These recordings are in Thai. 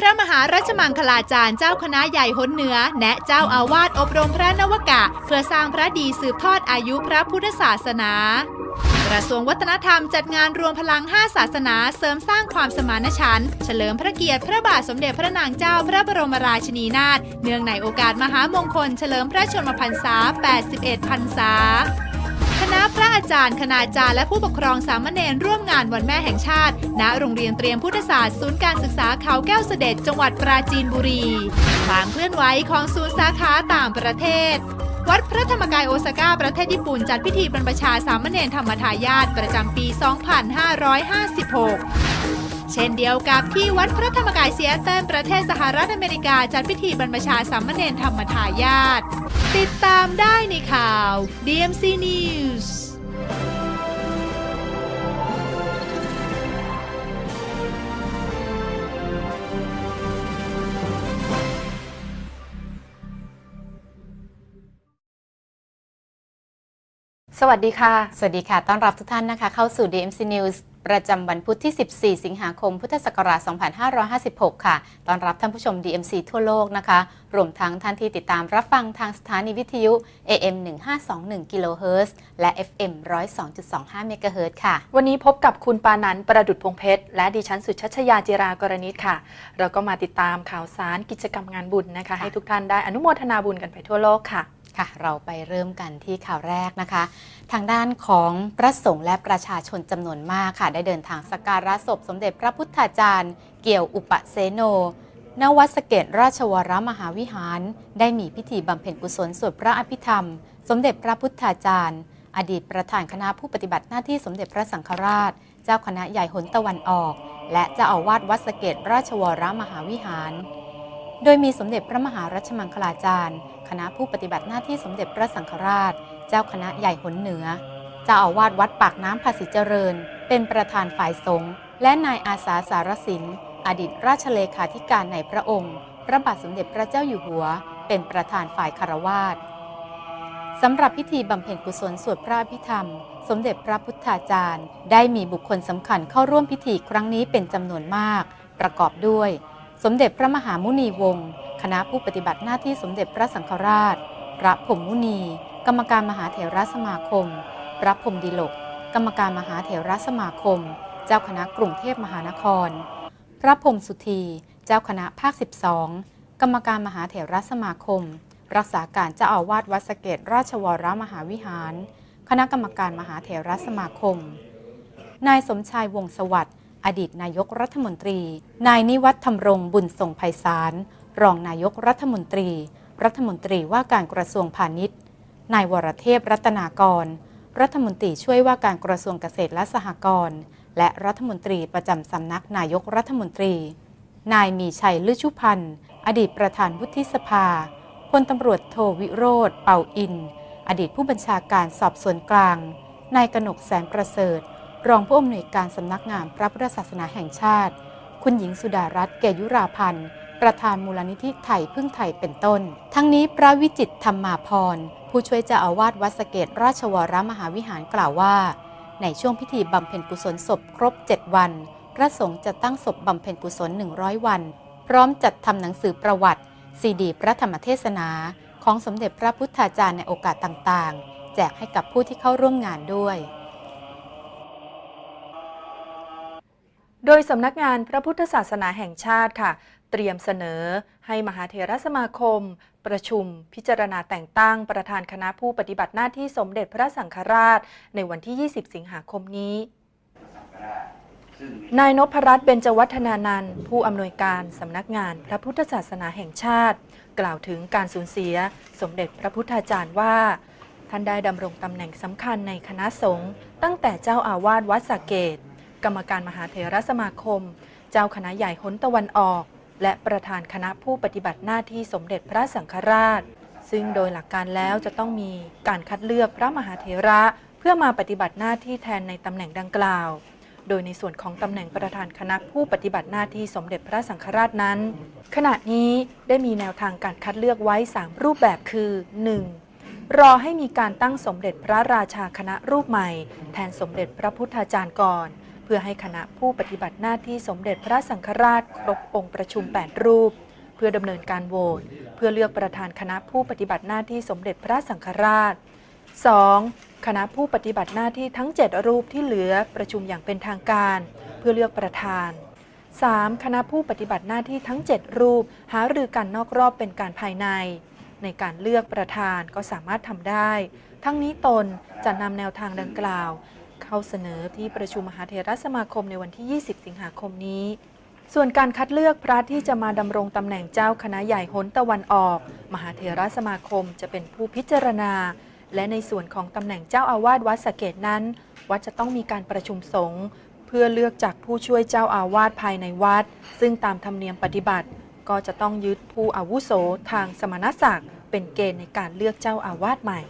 พระมหารัชมังคลาจารย์เจ้าคณะใหญ่หนเหนือ แนะเจ้าอาวาสอบรมพระนวกะ เพื่อสร้างพระดีสืบทอดอายุพระพุทธศาสนากระทรวงวัฒนธรรมจัดงานรวมพลัง 5 ศาสนาเสริมสร้างความสมานฉันท์เฉลิมพระเกียรติพระบาทสมเด็จพระนางเจ้าพระบรมราชินีนาถเนื่องในโอกาสมหามงคล เฉลิมพระชนมพรรษา 81 พรรษา ณะพระอาจารย์ คณาจารย์ และผู้ปกครองสามเณรร่วมงานวันแม่แห่งชาติ ณ โรงเรียนเตรียมพุทธศาสตร์ศูนย์การศึกษาเขาแก้วเสด็จจังหวัดปราจีนบุรี ความเคลื่อนไหวของศูนย์สาขาต่างประเทศวัดพระธรรมกายโอซาก้าประเทศญี่ปุ่นจัดพิธีบรรพชาสามเณรธรรมทายาทประจำปี 2556 เช่นเดียวกับที่วัดพระธรรมกายเซียเติลประเทศสหรัฐอเมริกาจัดพิธีบรรพชาสามเณรธรรมทายาทติดตามได้ในข่าว DMC News สวัสดีค่ะ สวัสดีค่ะ ต้อนรับทุกท่านนะคะ เข้าสู่ DMC News ประจำวันพุธที่ 14 สิงหาคม พุทธศักราช 2556 ค่ะต้อนรับท่านผู้ชม DMC ทั่วโลกนะคะ รวมทั้งท่านที่ติดตามรับฟังทางสถานีวิทยุ AM 1521 กิโลเฮิรตซ์และ FM 102.25 เมกะเฮิรตซ์ค่ะ วันนี้พบกับคุณปานันท์ประดุจพงเพชร และดิฉันสุชัชยาจิรากรณิตค่ะ เราก็มาติดตามข่าวสารกิจกรรมงานบุญนะคะค่ะให้ทุกท่านได้อนุโมทนาบุญกันไปทั่วโลกค่ะ ค่ะ เราไปเริ่มกันที่ข่าวแรกนะคะ ทางด้านของพระสงฆ์และประชาชนจำนวนมากค่ะ ได้เดินทางสักการะศพสมเด็จพระพุทธาจารย์ เกี่ยวอุปเสโนณวัดสเกตราชวรมหาวิหาร ได้มีพิธีบำเพ็ญกุศลสวดพระอภิธรรม สมเด็จพระพุทธาจารย์ อดีตประธานคณะผู้ปฏิบัติหน้าที่สมเด็จพระสังฆราช เจ้าคณะใหญ่หนตะวันออก และเจ้าอาวาสวัดสเกตราชวรมหาวิหาร โดยมีสมเด็จพระมหารัชมังคลาจารย์ คณะผู้ปฏิบัติหน้าที่สมเด็จพระสังฆราช เจ้าคณะใหญ่หนเหนือ เจ้าอาวาสวัดปากน้ำภาษีเจริญ เป็นประธานฝ่ายสงฆ์และนายอาสาสารสิน อดีตราชเลขาธิการในพระองค์ พระบาทสมเด็จพระเจ้าอยู่หัว เป็นประธานฝ่ายคารวาสสำหรับพิธีบำเพ็ญกุศลสวดพระอภิธรรม สมเด็จพระพุทธาจารย์ ได้มีบุคคลสำคัญเข้าร่วมพิธีครั้งนี้เป็นจำนวนมาก ประกอบด้วย สมเด็จพระมหามุนีวงศ์ คณะผู้ปฏิบัติหน้าที่สมเด็จพระสังฆราช พระพรหมมุนี กรรมการมหาเถรสมาคม พระพรมดิลก กรรมการมหาเถรสมาคม เจ้าคณะกรุงเทพมหานคร พระพรมสุธี เจ้าคณะภาค 12 กรรมการมหาเถรสมาคม รักษาการเจ้าอาวาสวัดสเกตราชวรมหาวิหาร คณะกรรมการมหาเถรสมาคม นายสมชายวงสวัสดิ์อดีตนายกรัฐมนตรี นายนิวัฒน์ธรรมรงบุญทรงไพศาล รองนายกรัฐมนตรี รัฐมนตรีว่าการกระทรวงพาณิชย์ นายวรเทพรัตนากร รัฐมนตรีช่วยว่าการกระทรวงเกษตรและสหกรณ์ และรัฐมนตรีประจำสำนักนายกรัฐมนตรี นายมีชัยลือชุพันธ์ อดีตประธานวุฒิสภา พลตำรวจโทวิโรธ เป่าอิน อดีตผู้บัญชาการสอบสวนกลาง นายกนกแสนประเสริฐ รองผู้อำนวยการสำนักงานพระพุทธศาสนาแห่งชาติ คุณหญิงสุดารัตน์ เกยุราพันธ์ ประธานมูลนิธิไทยพึ่งไทยเป็นต้น ทั้งนี้พระวิจิตรธรรมาพรผู้ช่วยเจ้าอาวาสวัดสะเกตราชวรมหาวิหารกล่าวว่า ในช่วงพิธีบำเพ็ญกุศลศพครบ 7 วัน พระสงฆ์จะตั้งศพบำเพ็ญกุศล 100 วัน พร้อมจัดทำหนังสือประวัติซีดีพระธรรมเทศนา ของสมเด็จพระพุทธาจารย์ในโอกาสต่างๆ แจกให้กับผู้ที่เข้าร่วมงานด้วยโดยสำนักงานพระพุทธศาสนาแห่งชาติค่ะ เตรียมเสนอให้มหาเถรสมาคม ประชุม พิจารณาแต่งตั้งประธานคณะผู้ปฏิบัติหน้าที่สมเด็จพระสังฆราช ในวันที่ 20 สิงหาคมนี้นายนพรัตน์เบญจวัฒนานันท์ผู้อำนวยการสำนักงานพระพุทธศาสนาแห่งชาติ กล่าวถึงการสูญเสีย สมเด็จพระพุทธาจารย์ว่า ท่านได้ดำรงตำแหน่งสำคัญในคณะสงฆ์ตั้งแต่เจ้าอาวาสวัดสะเกตกรรมการมหาเถรสมาคม เจ้าคณะใหญ่หนตะวันออก และประธานคณะผู้ปฏิบัติหน้าที่สมเด็จพระสังฆราช ซึ่งโดยหลักการแล้วจะต้องมีการคัดเลือกพระมหาเถระเพื่อมาปฏิบัติหน้าที่แทนในตำแหน่งดังกล่าว โดยในส่วนของตำแหน่งประธานคณะผู้ปฏิบัติหน้าที่สมเด็จพระสังฆราชนั้น ขณะนี้ได้มีแนวทางการคัดเลือกไว้ 3 รูปแบบคือ 1. รอให้มีการตั้งสมเด็จพระราชาคณะรูปใหม่ แทนสมเด็จพระพุทธาจารย์ก่อน พื่อให้คณะผู้ปฏิบัติหน้าที่สมเด็จพระสังฆราชครบองค์ประชุม 8 รูป เพื่อดำเนินการโหวตเพื่อเลือกประธานคณะผู้ปฏิบัติหน้าที่สมเด็จพระสังฆราช 2. คณะผู้ปฏิบัติหน้าที่ทั้ง 7 รูปที่เหลือประชุมอย่างเป็นทางการ เพื่อเลือกประธาน 3. คณะผู้ปฏิบัติหน้าที่ทั้ง 7 รูป หารือกันนอกรอบเป็นการภายใน ในการเลือกประธานก็สามารถทำได้ ทั้งนี้ตนจะนำแนวทางดังกล่าว เข้าเสนอที่ประชุมมหาเถรสมาคมในวันที่ 20 สิงหาคมนี้ ส่วนการคัดเลือกพระที่จะมาดำรงตำแหน่งเจ้าคณะใหญ่หนตะวันออก มหาเถรสมาคมจะเป็นผู้พิจารณา และในส่วนของตำแหน่งเจ้าอาวาสวัดสเกตนั้น วัดจะต้องมีการประชุมสงฆ์เพื่อเลือกจากผู้ช่วยเจ้าอาวาสภายในวัด ซึ่งตามธรรมเนียมปฏิบัติ ก็จะต้องยึดผู้อาวุโสทางสมณศักดิ์เป็นเกณฑ์ในการเลือกเจ้าอาวาสใหม่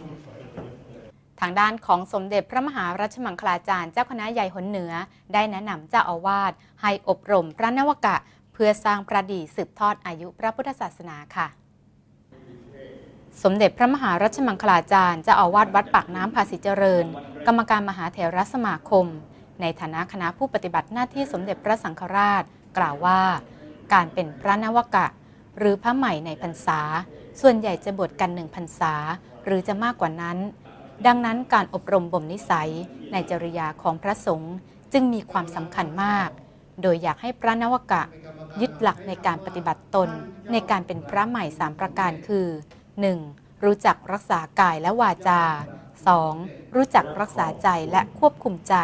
ทางด้านของสมเด็จพระมหารัชมังคลาจารย์เจ้าคณะใหญ่หนเหนือ ได้แนะนำเจ้าอาวาสให้อบรมพระนวกะ เพื่อสร้างประดีสืบทอดอายุพระพุทธศาสนาค่ะ สมเด็จพระมหารัชมังคลาจารย์เจ้าอาวาสวัดปากน้ำภาษีเจริญ กรรมการมหาเถรสมาคม ในฐานะคณะผู้ปฏิบัติหน้าที่สมเด็จพระสังฆราช กล่าวว่า การเป็นพระนวกะ หรือพระใหม่ในพรรษา ส่วนใหญ่จะบวชกันหนึ่งพรรษา หรือจะมากกว่านั้น ดังนั้นการอบรมบ่มนิสัยในจริยาของพระสงฆ์จึงมีความสำคัญมาก โดยอยากให้พระนวกะ ยึดหลักในการปฏิบัติตนในการเป็นพระใหม่3ประการคือ 1. รู้จักรักษากายและวาจา 2. รู้จักรักษาใจและควบคุมใจ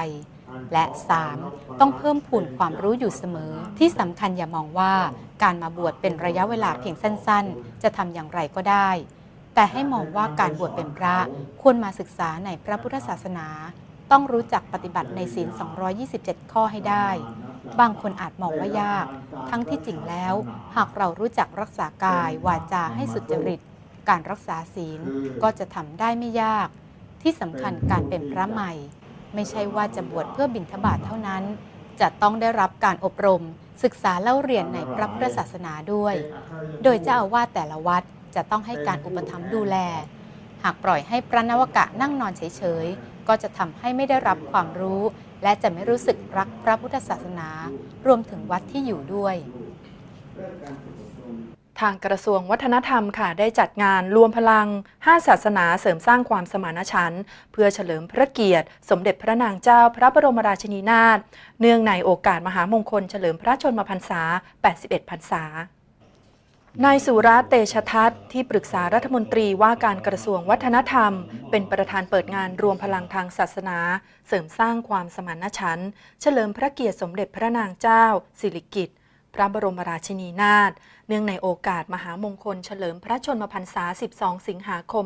และ 3. ต้องเพิ่มพูนความรู้อยู่เสมอ ที่สำคัญอย่ามองว่าการมาบวชเป็นระยะเวลาเพียงสั้น ๆ จะทำอย่างไรก็ได้ แต่ให้มองว่าการบวชเป็นพระควรมาศึกษาในพระพุทธศาสนา ต้องรู้จักปฏิบัติในศีล 227 ข้อให้ได้ บางคนอาจมองว่ายาก ทั้งที่จริงแล้ว หากเรารู้จักรักษากาย วาจาให้สุจริต การรักษาศีลก็จะทำได้ไม่ยาก ที่สำคัญการเป็นพระใหม่ ไม่ใช่ว่าจะบวชเพื่อบิณฑบาตเท่านั้น จะต้องได้รับการอบรมศึกษาเล่าเรียนในพระพุทธศาสนาด้วย โดยเจ้าอาวาสแต่ละวัด จะต้องให้การอุปถัมภ์ดูแล หากปล่อยให้พระนวกะนั่งนอนเฉยๆ ก็จะทำให้ไม่ได้รับความรู้ และจะไม่รู้สึกรักพระพุทธศาสนา รวมถึงวัดที่อยู่ด้วยทางกระทรวงวัฒนธรรมค่ะได้จัดงานรวมพลัง 5 ศาสนาเสริมสร้างความสมานฉันท์เพื่อเฉลิมพระเกียรติ สมเด็จพระนางเจ้าพระบรมราชินีนาถเนื่องในโอกาสมหามงคลเฉลิมพระชนมพรรษา 81 พรรษา นายสุรัตเตชะทัศน์ที่ปรึกษารัฐมนตรีว่าการกระทรวงวัฒนธรรม เป็นประธานเปิดงานรวมพลังทางศาสนา เสริมสร้างความสมานฉันท์เฉลิมพระเกียรติสมเด็จพระนางเจ้า สิริกิติ์พระบรมราชินีนาถเนื่องในโอกาสมหามงคลเฉลิมพระชนมพรรษา 12 สิงหาคม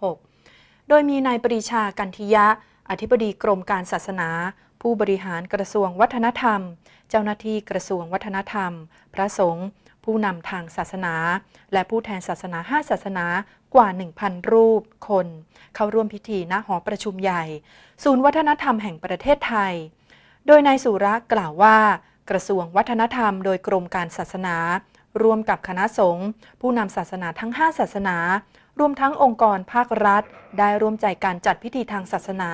2556 โดยมีนายปรีชากันทิยะ อธิบดีกรมการศาสนาผู้บริหารกระทรวงวัฒนธรรม เจ้าหน้าที่กระทรวงวัฒนธรรม พระสงฆ์ ผู้นำทางศาสนา และผู้แทนศาสนา 5 ศาสนากว่า 1,000 รูปคน เข้าร่วมพิธีณหอประชุมใหญ่ ศูนย์วัฒนธรรมแห่งประเทศไทย โดยนายสุระกล่าวว่า กระทรวงวัฒนธรรมโดยกรมการศาสนา ร่วมกับคณะสงฆ์ผู้นำศาสนาทั้ง 5 ศาสนารวมทั้งองค์กรภาครัฐ ได้ร่วมใจการจัดพิธีทางศาสนา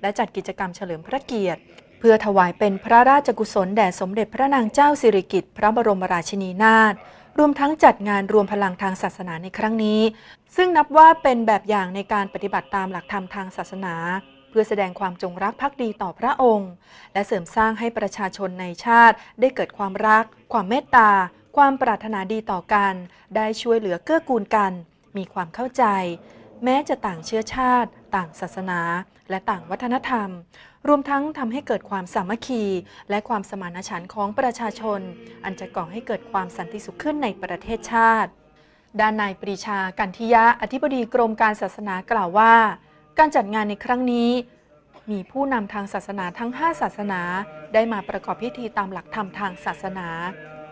และจัดกิจกรรมเฉลิมพระเกียรติ เพื่อถวายเป็นพระราชกุศลแด่สมเด็จพระนางเจ้าสิริกิติ์พระบรมราชินีนาถรวมทั้งจัดงานรวมพลังทางศาสนาในครั้งนี้ ซึ่งนับว่าเป็นแบบอย่างในการปฏิบัติตามหลักธรรมทางศาสนา เพื่อแสดงความจงรักภักดีต่อพระองค์ และเสริมสร้างให้ประชาชนในชาติ ได้เกิดความรัก ความเมตตา ความปรารถนาดีต่อกัน ได้ช่วยเหลือเกื้อกูลกัน มีความเข้าใจ แม้จะต่างเชื้อชาติ ต่างศาสนา และต่างวัฒนธรรม รวมทั้งทำให้เกิดความสามัคคี และความสมานฉันท์ของประชาชน อันจะก่อให้เกิดความสันติสุขขึ้นในประเทศชาติ ด้านนายปรีชากันทิยะอธิบดีกรมการศาสนากล่าวว่า การจัดงานในครั้งนี้ มีผู้นำทางศาสนาทั้ง 5 ศาสนา ได้มาประกอบพิธีตามหลักธรรมทางศาสนา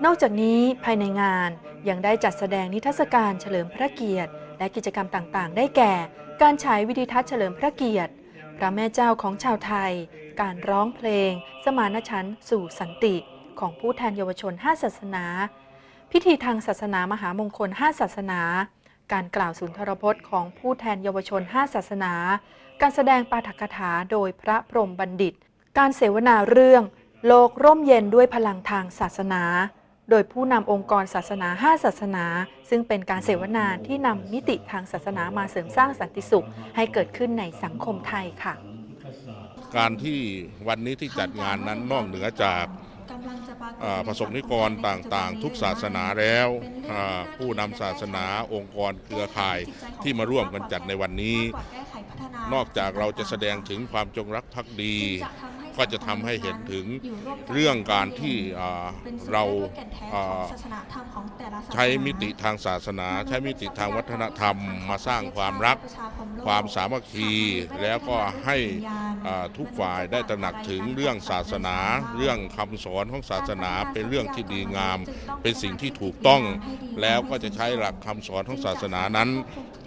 นอกจากนี้ภายในงานยังได้จัดแสดงนิทรรศการเฉลิมพระเกียรติ และกิจกรรมต่างๆ ได้แก่ การฉายวิดีทัศน์เฉลิมพระเกียรติ พระแม่เจ้าของชาวไทย การร้องเพลง สมานฉันท์สู่สันติ ของผู้แทนเยาวชน 5 ศาสนา พิธีทางศาสนามหามงคล 5 ศาสนา การกล่าวสุนทรพจน์ของผู้แทนเยาวชน 5 ศาสนา การแสดงปาฐกถาโดยพระพรหมบัณฑิต การเสวนาเรื่อง โลกร่มเย็นด้วยพลังทางศาสนา โดยผู้นำองค์กรศาสนา 5 ศาสนา ซึ่งเป็นการเสวนาที่นำมิติทางศาสนามาเสริมสร้างสันติสุข ให้เกิดขึ้นในสังคมไทยค่ะ การที่วันนี้ที่จัดงานนั้นนอกเหนือจากประสบนิกรต่างๆ ทุกศาสนาแล้วผู้นำศาสนาองค์กรเครือข่ายที่มาร่วมกันจัดในวันนี้ นอกจากเราจะแสดงถึงความจงรักภักดี ก็จะทำให้เห็นถึงเรื่องการที่อ่าเราอ่าใช้มิติทางศาสนา ใช้มิติทางวัฒนธรรม มาสร้างความรัก ความสามัคคี แล้วก็ให้อ่าทุกฝ่ายได้ตระหนักถึงเรื่องศาสนา เรื่องคำสอนของศาสนาเป็นเรื่องที่ดีงาม เป็นสิ่งที่ถูกต้อง แล้วก็จะใช้หลักคำสอนของศาสนานั้น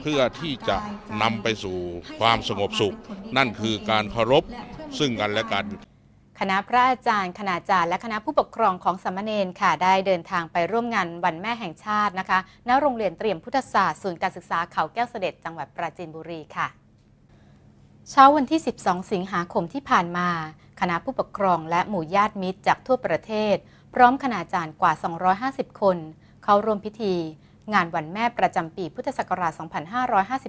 เพื่อที่จะนำไปสู่ความสงบสุข นั่นคือการเคารพซึ่งกันและกัน คณะพระอาจารย์คณาจารย์และคณะผู้ปกครองของสามเณรค่ะได้เดินทางไปร่วมงานวันแม่แห่งชาตินะคะณโรงเรียนเตรียมพุทธศาสตร์ศูนย์การศึกษาเขาแก้วเสด็จจังหวัดปราจีนบุรีค่ะเช้าวันที่ 12 สิงหาคมที่ผ่านมา คณะผู้ปกครองและหมู่ญาติมิตรจากทั่วประเทศ พร้อมคณาจารย์กว่า 250 คน เข้าร่วมพิธี งานวันแม่ประจำปีพุทธศักราช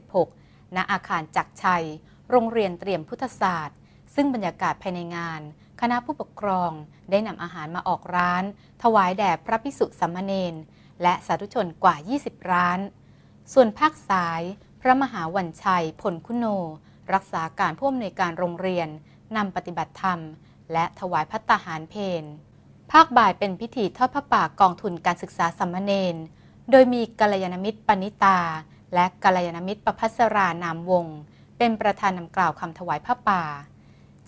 2556 ณ อาคารจักรชัย โรงเรียนเตรียมพุทธศาสตร์ ซึ่งบรรยากาศภายในงาน คณะผู้ปกครองได้นำอาหารมาออกร้าน ถวายแด่พระภิกษุสามเณรและสาธุชนกว่า 20 ร้าน ส่วนภาคสาย พระมหาวันชัย ผลคุณโน รักษาการผู้อำนวยการโรงเรียนนำปฏิบัติธรรม และถวายพัตตาหารเพนภาคบ่ายเป็นพิธีทอดพระป่ากองทุนการศึกษาสามเณร โดยมีกัลยาณมิตรปณิตา และกัลยาณมิตรประพัสรานามวงศ์เป็นประธานนำกล่าวคำถวายพระป่า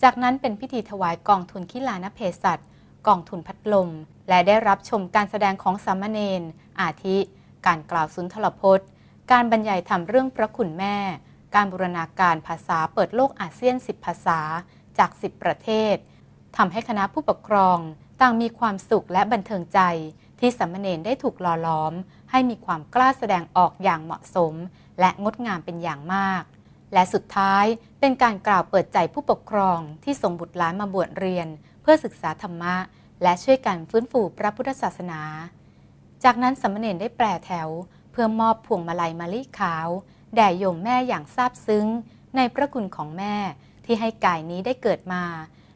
จากนั้นเป็นพิธีถวายกองทุนคิลานเพศัตกองทุนพัดลม และได้รับชมการแสดงของสามเณรอาทิ การกล่าวสุนทรพจน์ การบรรยายธรรมเรื่องพระคุณแม่ การบูรณาการภาษาเปิดโลกอาเซียน 10 ภาษาจาก 10 ประเทศทำให้คณะผู้ปกครองต่างมีความสุขและบันเทิงใจ ที่สามเณรได้ถูกหล่อล้อม ให้มีความกล้าแสดงออกอย่างเหมาะสม และงดงามเป็นอย่างมาก และสุดท้ายเป็นการกล่าวเปิดใจผู้ปกครองที่ส่งบุตรหลานมาบวชเรียน เพื่อศึกษาธรรมะ และช่วยกันฟื้นฟูพระพุทธศาสนา จากนั้นสามเณรได้แปรแถว เพื่อมอบพวงมาลัยมะลิขาว แด่โยมแม่อย่างซาบซึ้ง ในพระคุณของแม่ที่ให้กายนี้ได้เกิดมา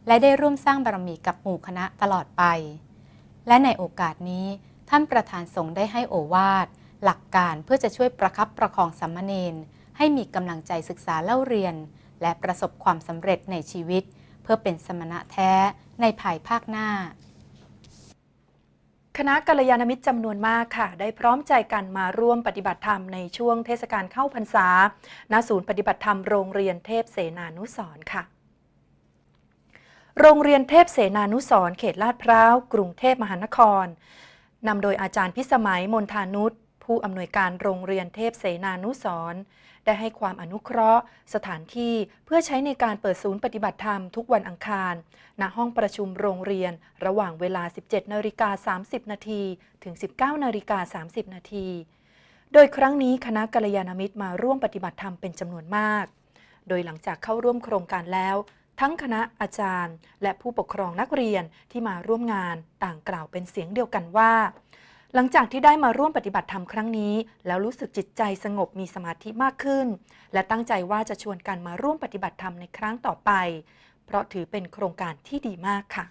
และได้ร่วมสร้างบารมีกับหมู่คณะตลอดไป และในโอกาสนี้ท่านประธานสงฆ์ได้ให้โอวาทหลักการเพื่อจะช่วยประคับประคองสามเณรให้มีกำลังใจศึกษาเล่าเรียน และประสบความสำเร็จในชีวิต เพื่อเป็นสมณะแท้ในภายภาคหน้า คณะกัลยาณมิตรจำนวนมากค่ะ ได้พร้อมใจกันมาร่วมปฏิบัติธรรมในช่วงเทศกาลเข้าพรรษาณศูนย์ปฏิบัติธรรมโรงเรียนเทพเสนานุสรค่ะ โรงเรียนเทพเสนานุสร์เขตลาดพร้าว กรุงเทพมหานครนำโดยอาจารย์พิสมัยมนทานุษผู้อำนวยการโรงเรียนเทพเสนานุสร์ได้ให้ความอนุเคราะห์ สถานที่เพื่อใช้ในการเปิดศูนย์ปฏิบัติธรรมทุกวันอังคาร ณ ห้องประชุมโรงเรียน ระหว่างเวลา 17นาฬิกา30 นาทีถึง 19นาฬิกา30 นาที โดยครั้งนี้คณะกัลยาณมิตรมาร่วมปฏิบัติธรรมเป็นจำนวนมาก โดยหลังจากเข้าร่วมโครงการแล้ว ทั้งคณะอาจารย์ และผู้ปกครองนักเรียนที่มาร่วมงานต่างกล่าวเป็นเสียงเดียวกันว่า หลังจากที่ได้มาร่วมปฏิบัติธรรมครั้งนี้ แล้วรู้สึกจิตใจสงบมีสมาธิมากขึ้น และตั้งใจว่าจะชวนกันมาร่วมปฏิบัติธรรมในครั้งต่อไป เพราะถือเป็นโครงการที่ดีมากค่ะ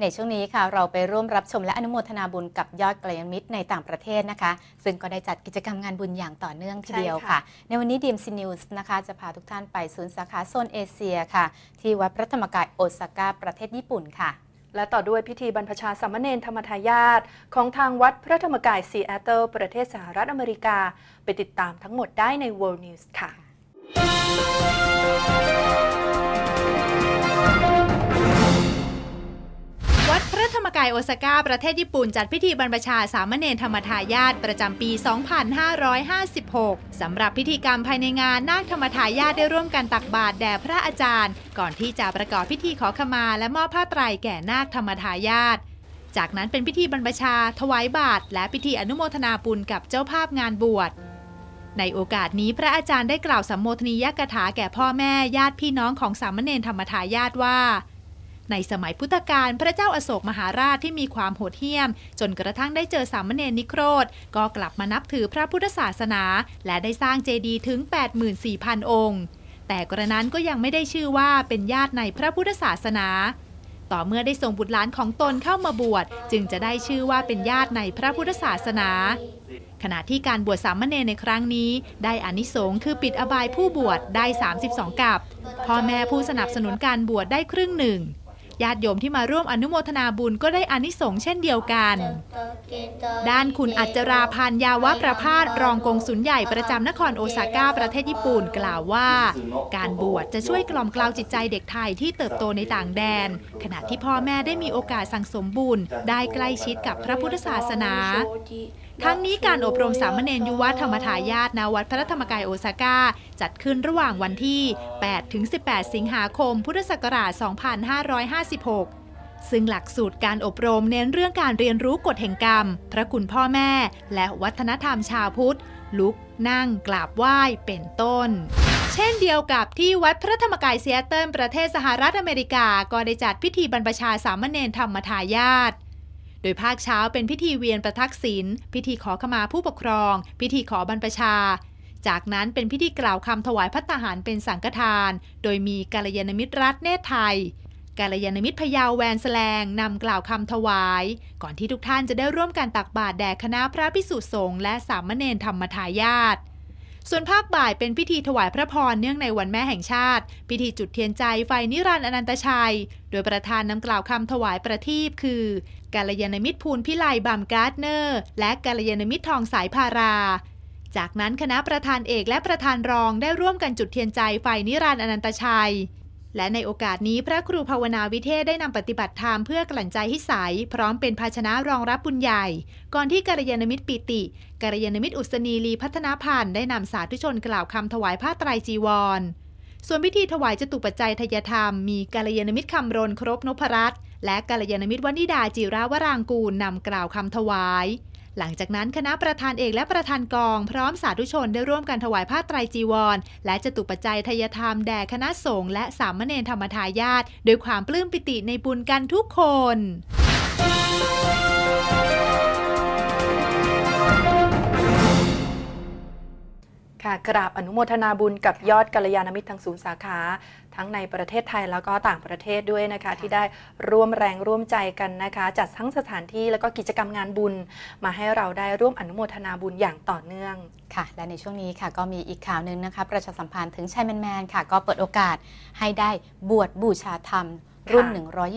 ในช่วงนี้ค่ะเราไปร่วมรับชมและอนุโมทนาบุญกับยอดกัลยาณมิตรในต่างประเทศนะคะ ซึ่งก็ได้จัดกิจกรรมงานบุญอย่างต่อเนื่องทีเดียวใช่ค่ะค่ะ ในวันนี้ DMC News นะคะ จะพาทุกท่านไปศูนย์สาขาโซนเอเชียค่ะ ที่วัดพระธรรมกายโอซาก้าประเทศญี่ปุ่นค่ะ และต่อด้วยพิธีบรรพชาสามเณรธรรมทายาทของทางวัดพระธรรมกายซีแอตเทิลประเทศสหรัฐอเมริกา ไปติดตามทั้งหมดได้ใน World News ค่ะ ระธรรมกายโอซาก้าประเทศญี่ปุ่นจัดพิธีบรรพชาสามเณรธรรมทายาทประจำปี 2556 สำหรับพิธีกรรมภายในงานนาคธรรมทายาทได้ร่วมกันตักบาตรแด่พระอาจารย์ ก่อนที่จะประกอบพิธีขอขมาและมอบผ้าไตรแก่นาคธรรมทายาทจากนั้นเป็นพิธีบรรพชา ถวายบาตรและพิธีอนุโมทนาบุญกับเจ้าภาพงานบวชในโอกาสนี้พระอาจารย์ได้กล่าวสัมโมทนียกถาแก่พ่อแม่ญาติพี่น้องของสามเณรธรรมทายาทว่า ในสมัยพุทธกาลพระเจ้าอาโศกมหาราชที่มีความโหดเหี้ยม จนกระทั่งได้เจอสามเณรนิโครธ ก็กลับมานับถือพระพุทธศาสนา และได้สร้างเจดีย์ถึง 84,000 องค์ แต่กระนั้นก็ยังไม่ได้ชื่อว่าเป็นญาติในพระพุทธศาสนา ต่อเมื่อได้ส่งบุตรหลานของตนเข้ามาบวช จึงจะได้ชื่อว่าเป็นญาติในพระพุทธศาสนาขณะที่การบวชสามเณรในครั้งนี้ ได้อานิสงส์คือปิดอบายผู้บวชได้ 32 กับ พ่อแม่ผู้สนับสนุนการบวชได้ครึ่งหนึ่ง ญาติโยมที่มาร่วมอนุโมทนาบุญก็ได้อานิสงส์เช่นเดียวกัน ด้านคุณอัจจราพันยาวะประพาสรองกงสุลใหญ่ประจำนครโอซาก้าประเทศญี่ปุ่นกล่าวว่า การบวชจะช่วยกล่อมกล่าวจิตใจเด็กไทยที่เติบโตในต่างแดน ขณะที่พ่อแม่ได้มีโอกาสสั่งสมบุญได้ใกล้ชิดกับพระพุทธศาสนาทั้งนี้การอบรมสามเณรยุวธรรมทายาทณวัดพระธรรมกายโอซาก้า จัดขึ้นระหว่างวันที่ 8 ถึง 18 สิงหาคม พุทธศักราช 2556 ซึ่งหลักสูตรการอบรมเน้นเรื่องการเรียนรู้กฎแห่งกรรม พระคุณพ่อแม่ และวัฒนธรรมชาวพุทธ ลุก นั่ง กราบไหว้ เป็นต้นเช่นเดียวกับที่วัดพระธรรมกายเซียเติลประเทศสหรัฐอเมริกา ก็ได้จัดพิธีบรรพชาสามเณรธรรมทายาท โดยภาคเช้าเป็นพิธีเวียนประทักษิณพิธีขอขมาผู้ปกครอง พิธีขอบรรพชา จากนั้นเป็นพิธีกล่าวคำถวายพัตหารเป็นสังฆทาน โดยมีกาลยานมิตรรัฐเนตไทยกาลยานมิตรพยาวแวนแสลงนำกล่าวคำถวาย ก่อนที่ทุกท่านจะได้ร่วมกันตักบาตรแด่คณะพระพิสุสงฆ์และสามเณรธรรมทายาท ส่วนภาคบ่ายเป็นพิธีถวายพระพรเนื่องในวันแม่แห่งชาติ พิธีจุดเทียนใจไฟนิรันดร์อนันตชัย โดยประธานนำกล่าวคำถวายประทีปคือกาลยานมิตรภูลพิไลบัมการ์ดเนอร์ และกาลยานมิตรทองสายพารา จากนั้นคณะประธานเอกและประธานรองได้ร่วมกันจุดเทียนใจไฟนิรันดร์อนันตชัยและในโอกาสนี้พระครูภาวนาวิเทศได้นำปฏิบัติธรรมเพื่อกลั่นใจให้ใสพร้อมเป็นภาชนะรองรับบุญใหญ่ ก่อนที่กัลยาณมิตรปิติ กัลยาณมิตรอุศนีลีพัฒนาพันธ์ได้นำสาธุชนกล่าวคำถวายผ้าไตรจีวร ส่วนพิธีถวายจตุปัจจัยทยธรรม มีกัลยาณมิตรคำรณครบนพรัตน์และกัลยาณมิตรวนิดาจิราวรางกูลนำกล่าวคำถวาย หลังจากนั้นคณะประธานเอกและประธานกอง พร้อมสาธุชนได้ร่วมกันถวายผ้าไตรจีวร และจตุปัจจัยทยธรรมแด่คณะสงฆ์และสามเณรธรรมทายาทด้วยความปลื้มปิติในบุญกันทุกคน ค่ะกราบอนุโมทนาบุญกับยอดกัลยาณมิตรทั้งศูนย์สาขา ทั้งในประเทศไทยแล้วก็ต่างประเทศด้วยนะคะ ที่ได้ร่วมแรงร่วมใจกันนะคะ จัดทั้งสถานที่แล้วก็กิจกรรมงานบุญ มาให้เราได้ร่วมอนุโมทนาบุญอย่างต่อเนื่องค่ะ และในช่วงนี้ค่ะก็มีอีกข่าวหนึ่งนะคะ ประชาสัมพันธ์ถึงชายแมนแมนค่ะ ก็เปิดโอกาสให้ได้บวชบูชาธรรมรุ่น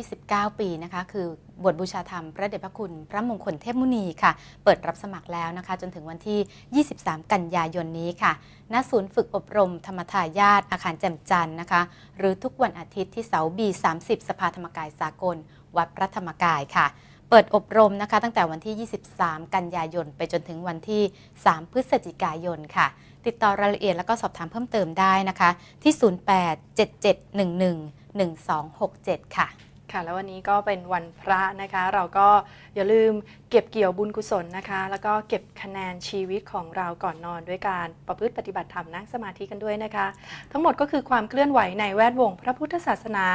129 ปีนะคะ คือ บวชบูชาธรรม พระเดชพระคุณ พระมงคลเทพมุนีค่ะ เปิดรับสมัครแล้วนะคะ จนถึงวันที่ 23 กันยายนนี้ค่ะ ณ ศูนย์ฝึกอบรมธรรมทายาทอาคารแจ่มจันทร์นะคะ หรือทุกวันอาทิตย์ที่เสาบี 30 สภาธรรมกายสากล วัดพระธรรมกายค่ะเปิดอบรมนะคะตั้งแต่วันที่ 23 กันยายน ไปจนถึงวันที่ 3 พฤศจิกายนค่ะ ติดต่อรายละเอียดแล้วก็สอบถามเพิ่มเติมได้นะคะ ที่ 0877111267 ค่ะ ค่ะ แล้ววันนี้ก็เป็นวันพระนะคะ เราก็อย่าลืมเก็บเกี่ยวบุญกุศลนะคะ แล้วก็เก็บคะแนนชีวิตของเราก่อนนอนด้วยการประพฤติปฏิบัติธรรมนั่งสมาธิกันด้วยนะคะ ทั้งหมดก็คือความเคลื่อนไหวในแวดวงพระพุทธศาสนา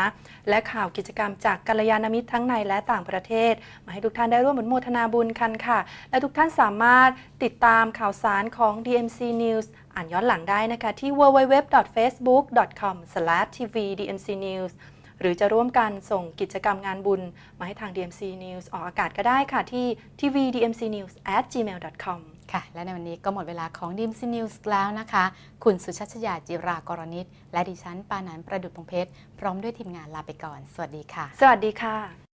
และข่าวกิจกรรมจากกัลยาณมิตรทั้งในและต่างประเทศ มาให้ทุกท่านได้ร่วมอนุโมทนาบุญกันค่ะ และทุกท่านสามารถติดตามข่าวสารของ DMC News อ่านย้อนหลังได้นะคะที่ www.facebook.com/tvdmcnews หรือจะร่วมกันส่งกิจกรรมงานบุญ มาให้ทาง DMC News ออกอากาศก็ได้ค่ะที่ tvdmcnews@gmail.com ค่ะ และในวันนี้ก็หมดเวลาของ DMC News แล้วนะคะ คุณสุชัชยาจิรากรณิต และดิฉันปานันประดุจพงเพชร พร้อมด้วยทีมงานลาไปก่อน สวัสดีค่ะ สวัสดีค่ะ